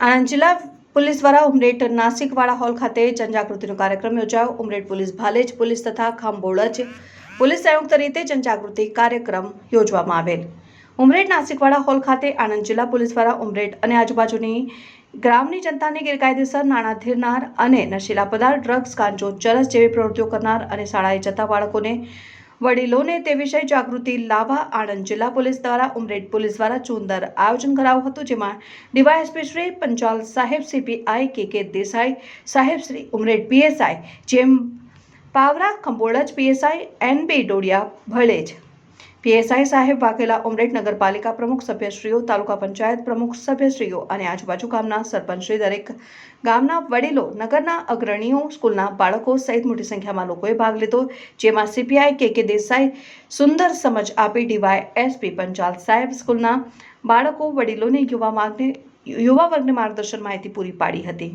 આણંદ જિલ્લા પોલીસ દ્વારા ઉમરેઠ નાસિકવાળા હોલ ખાતે જનજાગૃતિનો કાર્યક્રમ યોજાયો. ઉમરેઠ પોલીસ ભાલેજ પોલીસ તથા ખાંભોળજ પોલીસ સંયુક્ત રીતે જનજાગૃતિ કાર્યક્રમ યોજવામાં આવેલ. ઉમરેઠ નાસિકવાડા હોલ ખાતે આણંદ જિલ્લા પોલીસ દ્વારા ઉમરેઠ અને આજુબાજુની ગ્રામની જનતાને ગેરકાયદેસર નાણાં ધીરનાર અને નશીલા પદાર્થ, ડ્રગ્સ, ગાંજો, ચરસ જેવી પ્રવૃત્તિઓ કરનાર અને શાળાએ જતા બાળકોને વડીલોને તે વિષય જાગૃતિ લાવવા આણંદ જિલ્લા પોલીસ દ્વારા, ઉમરેડ પોલીસ દ્વારા ચુંદર આયોજન કરાયું હતું, જેમાં ડીવાયએસપી શ્રી પંચાલ સાહેબ, સીપીઆઈ કે કે દેસાઈ સાહેબ શ્રી ઉમરેટ પીએસઆઈ, જેમ Pavra Khambholaj PSI, N B Dodiya Bhalej PSI સાહેબ વાઘેલા ઉમરેઠ નગરપાલિકા પ્રમુખ સભ્યશ્રીઓ, તાલુકા પંચાયત પ્રમુખ સભ્યશ્રીઓ અને આજુબાજુ ગામના સરપંચશ્રી દરેક ગામના વડીલો, નગરના અગ્રણીઓ, સ્કૂલના બાળકો સહિત મોટી સંખ્યામાં લોકોએ ભાગ લીધો, જેમાં સીપીઆઈ કે કે દેસાઈ સુંદર સમજ આપી ડીવાય એસપી પંચાલ સાહેબ સ્કૂલના બાળકો, વડીલોને યુવા માર્ગને યુવા વર્ગને માર્ગદર્શન માહિતી પૂરી પાડી હતી.